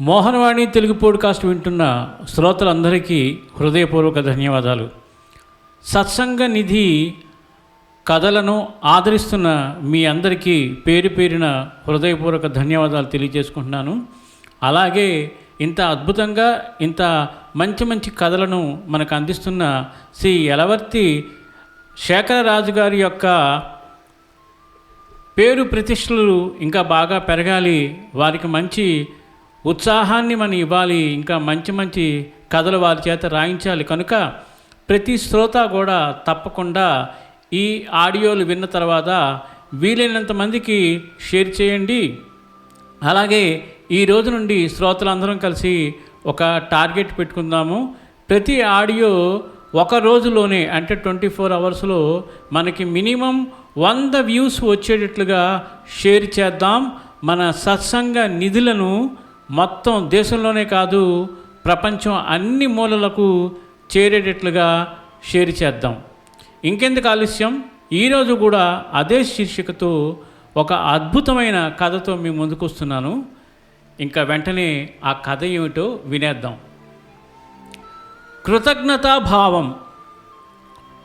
Mohanavani Telugu podcast వింటున్న శ్రోతలందరికీ హృదయపూర్వక ధన్యవాదాలు. సత్సంగ నిధి కథలను ఆదరిస్తున్న మీ అందరికీ పేరు పేరిన హృదయపూర్వక ధన్యవాదాలు తెలియజేసుకుంటున్నాను. అలాగే ఇంత అద్భుతంగా ఇంత మంచి మంచి కథలను మనకు అందిస్తున్న శ్రీ యలవర్తి శేఖరరాజు గారి యొక్క పేరు ప్రతిష్టలు ఇంకా బాగా పెరగాలి వారికి మంచి ఉత్సాహాన్ని మనం ఇవ్వాలి. ఇంకా మంచి మంచి కథలు వారి చేత రాయించాలి. కనుక ప్రతి శ్రోత కూడా తప్పకుండా ఈ ఆడియోలు విన్న తర్వాత వీలైనంత మందికి షేర్ చేయండి. అలాగే ఈ రోజు నుండి శ్రోతలందరం కలిసి ఒక టార్గెట్ పెట్టుకుందాము. ప్రతి ఆడియో ఒక రోజులోనే అంటే ట్వంటీ ఫోర్ అవర్స్లో మనకి మినిమం వంద వ్యూస్ వచ్చేటట్లుగా షేర్ చేద్దాం. మన సత్సంగ నిధులను మొత్తం దేశంలోనే కాదు ప్రపంచం అన్ని మూలలకు చేరేటట్లుగా షేర్ చేద్దాం. ఇంకెందుకు ఆలస్యం? ఈరోజు కూడా అదే శీర్షికతో ఒక అద్భుతమైన కథతో మీ ముందుకు వస్తున్నాను. ఇంకా వెంటనే ఆ కథ ఏమిటో వినేద్దాం. కృతజ్ఞతాభావం.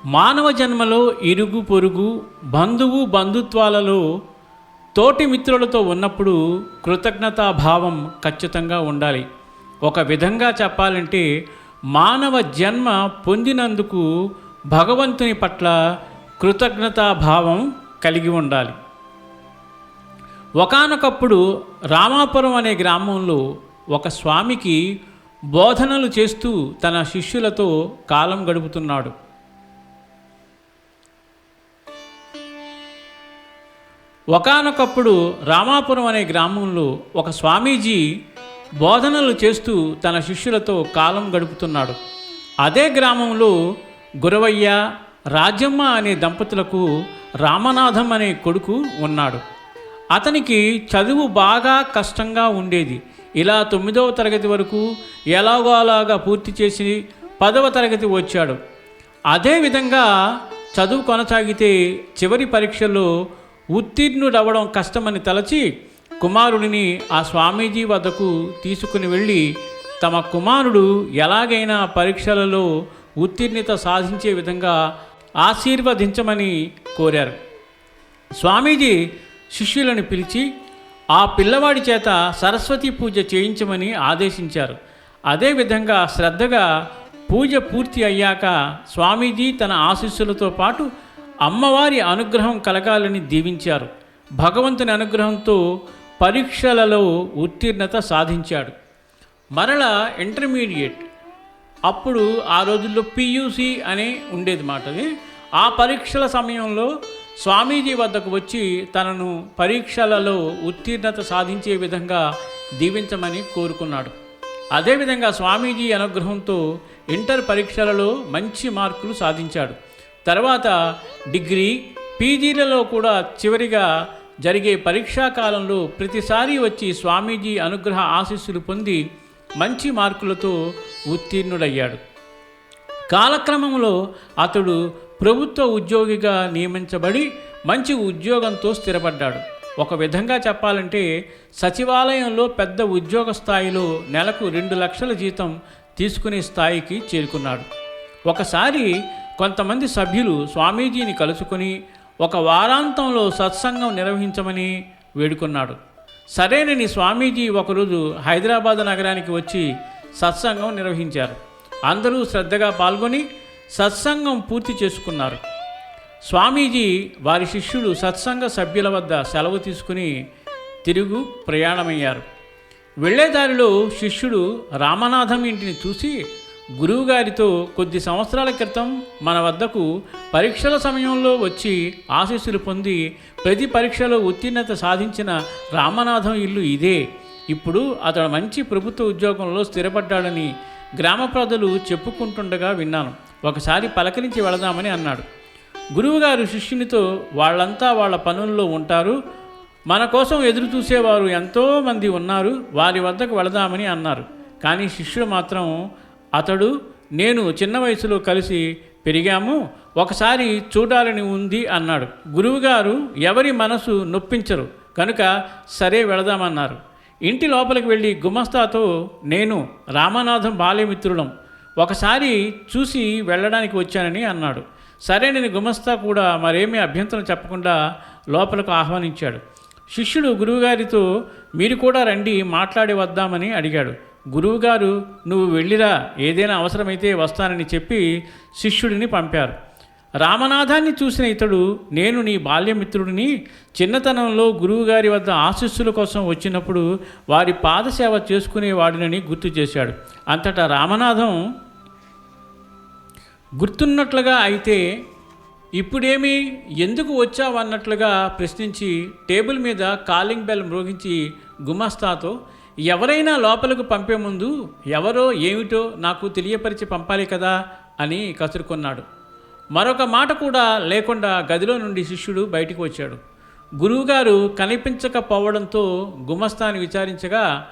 మానవ జన్మలో ఇరుగు పొరుగు బంధువు బంధుత్వాలలో తోటి మిత్రులతో ఉన్నప్పుడు కృతజ్ఞతాభావం ఖచ్చితంగా ఉండాలి. ఒక విధంగా చెప్పాలంటే మానవ జన్మ పొందినందుకు భగవంతుని పట్ల కృతజ్ఞతాభావం కలిగి ఉండాలి. ఒకానొకప్పుడు రామాపురం అనే గ్రామంలో ఒక స్వామికి బోధనలు చేస్తూ తన శిష్యులతో కాలం గడుపుతున్నాడు. ఒకానొకప్పుడు రామాపురం అనే గ్రామంలో ఒక స్వామీజీ బోధనలు చేస్తూ తన శిష్యులతో కాలం గడుపుతున్నాడు. అదే గ్రామంలో గురవయ్య రాజమ్మ అనే దంపతులకు రామనాథం అనే కొడుకు ఉన్నాడు. అతనికి చదువు బాగా కష్టంగా ఉండేది. ఇలా తొమ్మిదవ తరగతి వరకు ఎలాగో అలాగా పూర్తి చేసి పదవ తరగతి వచ్చాడు. అదేవిధంగా చదువు కొనసాగితే చివరి పరీక్షల్లో ఉత్తీర్ణుడవడం కష్టమని తలచి కుమారుడిని ఆ స్వామీజీ వద్దకు తీసుకుని వెళ్ళి తమ కుమారుడు ఎలాగైనా పరీక్షలలో ఉత్తీర్ణత సాధించే విధంగా ఆశీర్వదించమని కోరారు. స్వామీజీ శిష్యులను పిలిచి ఆ పిల్లవాడి చేత సరస్వతి పూజ చేయించమని ఆదేశించారు. అదేవిధంగా శ్రద్ధగా పూజ పూర్తి అయ్యాక స్వామీజీ తన ఆశీస్సులతో పాటు అమ్మవారి అనుగ్రహం కలగాలని దీవించారు. భగవంతుని అనుగ్రహంతో పరీక్షలలో ఉత్తీర్ణత సాధించాడు. మరల ఇంటర్మీడియట్. అప్పుడు ఆ రోజుల్లో పియూసి అనే ఉండేది మాటది ఆ పరీక్షల సమయంలో స్వామీజీ వద్దకు వచ్చి తనను పరీక్షలలో ఉత్తీర్ణత సాధించే విధంగా దీవించమని కోరుకున్నాడు. అదేవిధంగా స్వామీజీ అనుగ్రహంతో ఇంటర్ పరీక్షలలో మంచి మార్కులు సాధించాడు. తర్వాత డిగ్రీ పీజీలలో కూడా చివరిగా జరిగే పరీక్షా కాలంలో ప్రతిసారి వచ్చి స్వామీజీ అనుగ్రహ ఆశీస్సులు పొంది మంచి మార్కులతో ఉత్తీర్ణుడయ్యాడు. కాలక్రమంలో అతడు ప్రభుత్వ ఉద్యోగిగా నియమించబడి మంచి ఉద్యోగంతో స్థిరపడ్డాడు. ఒక విధంగా చెప్పాలంటే సచివాలయంలో పెద్ద ఉద్యోగ స్థాయిలో నెలకు రెండు లక్షల జీతం తీసుకునే స్థాయికి చేరుకున్నాడు. ఒకసారి కొంతమంది సభ్యులు స్వామీజీని కలుసుకొని ఒక వారాంతంలో సత్సంగం నిర్వహించమని వేడుకున్నాడు. సరేనని స్వామీజీ ఒకరోజు హైదరాబాద్ నగరానికి వచ్చి సత్సంగం నిర్వహించారు. అందరూ శ్రద్ధగా పాల్గొని సత్సంగం పూర్తి చేసుకున్నారు. స్వామీజీ వారి శిష్యుడు సత్సంగ సభ్యుల వద్ద సెలవు తీసుకుని తిరుగు ప్రయాణమయ్యారు. వెళ్ళేదారిలో శిష్యుడు రామనాథం ఇంటిని చూసి గురువుగారితో కొద్ది సంవత్సరాల క్రితం మన వద్దకు పరీక్షల సమయంలో వచ్చి ఆశీస్సులు పొంది ప్రతి పరీక్షలో ఉత్తీర్ణత సాధించిన రామనాథం ఇల్లు ఇదే. ఇప్పుడు అతడు మంచి ప్రభుత్వ ఉద్యోగంలో స్థిరపడ్డాడని గ్రామ ప్రజలు చెప్పుకుంటుండగా విన్నాను. ఒకసారి పలకరించి వెళదామని అన్నాడు. గురువుగారు శిష్యునితో వాళ్ళంతా వాళ్ళ పనుల్లో ఉంటారు. మన కోసం ఎదురు చూసేవారు ఎంతోమంది ఉన్నారు. వారి వద్దకు వెళదామని అన్నారు. కానీ శిష్యుడు మాత్రం అతడు నేను చిన్న వయసులో కలిసి పెరిగాము ఒకసారి చూడాలని ఉంది అన్నాడు. గురువుగారు ఎవరి మనసు నొప్పించరు కనుక సరే వెళదామన్నారు. ఇంటి లోపలికి వెళ్ళి గుమస్తాతో నేను రామనాథం బాల్యమిత్రులం ఒకసారి చూసి వెళ్ళడానికి వచ్చానని అన్నాడు. సరే నేను గుమస్తా కూడా మరేమీ అభ్యంతరం చెప్పకుండా లోపలకు ఆహ్వానించాడు. శిష్యుడు గురువుగారితో మీరు కూడా రండి మాట్లాడి వద్దామని అడిగాడు. గురువుగారు నువ్వు వెళ్ళిరా ఏదైనా అవసరమైతే వస్తానని చెప్పి శిష్యుడిని పంపారు. రామనాథాన్ని చూసిన ఇతడు నేను నీ బాల్యమిత్రుడిని చిన్నతనంలో గురువుగారి వద్ద ఆశీస్సుల కోసం వచ్చినప్పుడు వారి పాదసేవ చేసుకునేవాడినని గుర్తు చేశాడు. అంతటా రామనాథం గుర్తున్నట్లుగా అయితే ఇప్పుడేమి ఎందుకు వచ్చావన్నట్లుగా ప్రశ్నించి టేబుల్ మీద కాలింగ్ బెల్ మ్రోగించి గుమస్తాతో ఎవరైనా లోపలకు పంపే ముందు ఎవరో ఏమిటో నాకు తెలియపరిచి పంపాలి కదా అని కసురుకున్నాడు. మరొక మాట కూడా లేకుండా గదిలో నుండి శిష్యుడు బయటికి వచ్చాడు. గురువుగారు కనిపించకపోవడంతో గుమస్తాని విచారించగా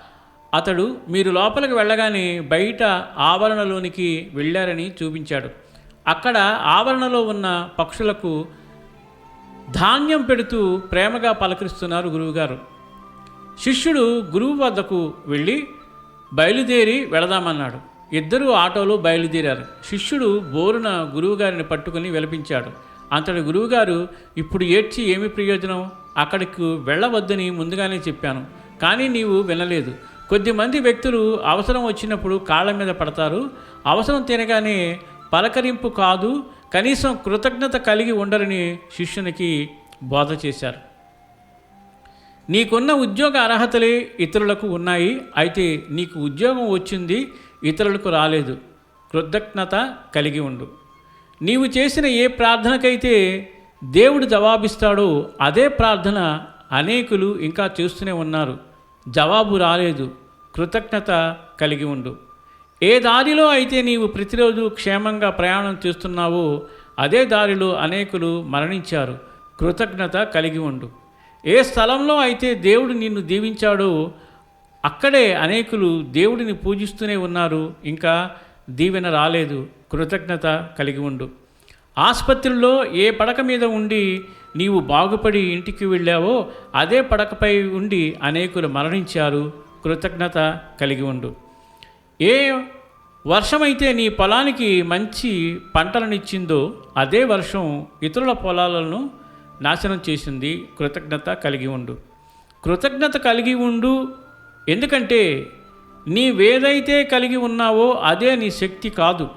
అతడు మీరు లోపలికి వెళ్ళగానే బయట ఆవరణలోనికి వెళ్ళారని చూపించాడు. అక్కడ ఆవరణలో ఉన్న పక్షులకు ధాన్యం పెడుతూ ప్రేమగా పలకరిస్తున్నారు గురువుగారు. శిష్యుడు గురువు వద్దకు వెళ్ళి బయలుదేరి వెళదామన్నాడు. ఇద్దరూ ఆటోలో బయలుదేరారు. శిష్యుడు బోరున గురువుగారిని పట్టుకుని విలపించాడు. అంతటి గురువుగారు ఇప్పుడు ఏడ్చి ఏమి ప్రయోజనం? అక్కడికి వెళ్ళవద్దని ముందుగానే చెప్పాను. కానీ నీవు వినలేదు. కొద్దిమంది వ్యక్తులు అవసరం వచ్చినప్పుడు కాళ్ళ మీద పడతారు. అవసరం తినగానే పలకరింపు కాదు. కనీసం కృతజ్ఞత కలిగి ఉండరని శిష్యునికి బోధ చేశారు. నీకున్న ఉద్యోగ అర్హతలే ఇతరులకు ఉన్నాయి. అయితే నీకు ఉద్యోగం వచ్చింది ఇతరులకు రాలేదు. కృతజ్ఞత కలిగి ఉండు. నీవు చేసిన ఏ ప్రార్థనకైతే దేవుడు జవాబిస్తాడో అదే ప్రార్థన అనేకులు ఇంకా చేస్తూనే ఉన్నారు. జవాబు రాలేదు. కృతజ్ఞత కలిగి ఉండు. ఏ దారిలో అయితే నీవు ప్రతిరోజు క్షేమంగా ప్రయాణం చేస్తున్నావో అదే దారిలో అనేకులు మరణించారు. కృతజ్ఞత కలిగి ఉండు. ఏ స్థలంలో అయితే దేవుడు నిన్ను దీవించాడో అక్కడే అనేకులు దేవుడిని పూజిస్తూనే ఉన్నారు. ఇంకా దీవెన రాలేదు. కృతజ్ఞత కలిగి ఉండు. ఆసుపత్రిలో ఏ పడక మీద ఉండి నీవు బాగుపడి ఇంటికి వెళ్ళావో అదే పడకపై ఉండి అనేకులు మరణించారు. కృతజ్ఞత కలిగి ఉండు. ఏ వర్షమైతే నీ పొలానికి మంచి పంటలనిచ్చిందో అదే వర్షం ఇతరుల పొలాలను నాశనం చేసింది కృతజ్ఞత కలిగి ఉండు. కృతజ్ఞత కలిగి ఉండు ఎందుకంటే నీవేదైతే కలిగి ఉన్నావో అదే నీ శక్తి కాదు.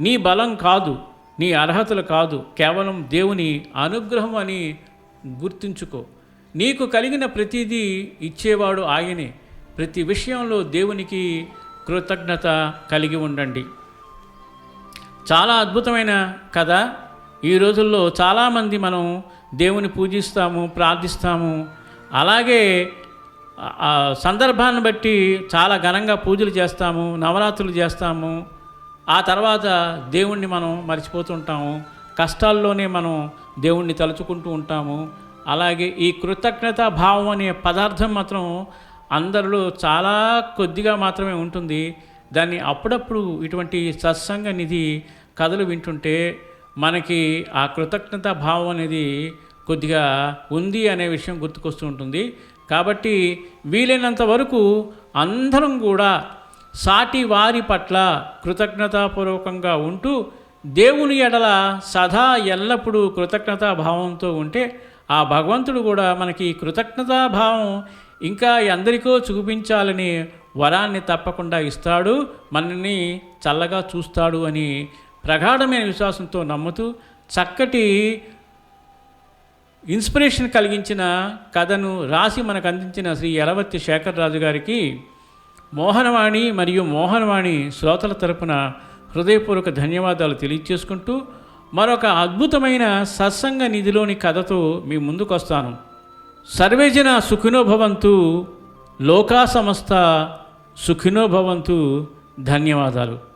నీ బలం కాదు నీ అర్హతలు కాదు. కేవలం దేవుని అనుగ్రహం అని గుర్తుంచుకో. నీకు కలిగిన ప్రతిదీ ఇచ్చేవాడు ఆయనే. ప్రతి విషయంలో దేవునికి కృతజ్ఞత కలిగి ఉండండి. చాలా అద్భుతమైన కథ. ఈ రోజుల్లో చాలామంది మనం దేవుని పూజిస్తాము ప్రార్థిస్తాము. అలాగే ఆ- సందర్భాన్ని బట్టి చాలా ఘనంగా పూజలు చేస్తాము నవరాత్రులు చేస్తాము. ఆ తర్వాత దేవుణ్ణి మనం మర్చిపోతుంటాము. కష్టాల్లోనే మనం దేవుణ్ణి తలుచుకుంటూ ఉంటాము. అలాగే ఈ కృతజ్ఞత భావం అనే పదార్థం మాత్రం అందరిలో చాలా కొద్దిగా మాత్రమే ఉంటుంది. దాన్ని అప్పుడప్పుడు ఇటువంటి సత్సంగ నిధి కథలు వింటుంటే మనకి ఆ కృతజ్ఞత భావం అనేది కొద్దిగా ఉంది అనే విషయం గుర్తుకొస్తూ ఉంటుంది. కాబట్టి వీలైనంత వరకు అందరం కూడా సాటి వారి పట్ల కృతజ్ఞతాపూర్వకంగా ఉంటూ దేవుని ఎడల సదా ఎల్లప్పుడూ కృతజ్ఞతా భావంతో ఉంటే ఆ భగవంతుడు కూడా మనకి కృతజ్ఞతా భావం ఇంకా ఎందరికో చూపించాలని వరాన్ని తప్పకుండా ఇస్తాడు. మనల్ని చల్లగా చూస్తాడు అని ప్రగాఢమైన విశ్వాసంతో నమ్ముతూ చక్కటి ఇన్స్పిరేషన్ కలిగించిన కథను రాసి మనకు అందించిన శ్రీ ఎలవత్తి శేఖర్ రాజు గారికి మోహనవాణి మరియు మోహనవాణి శ్రోతల తరపున హృదయపూర్వక ధన్యవాదాలు తెలియజేసుకుంటూ మరొక అద్భుతమైన సత్సంగ నిధిలోని కథతో మీ ముందుకు వస్తాను. సర్వేజన సుఖినోభవంతు లోకా సంస్థ సుఖినోభవంతు ధన్యవాదాలు.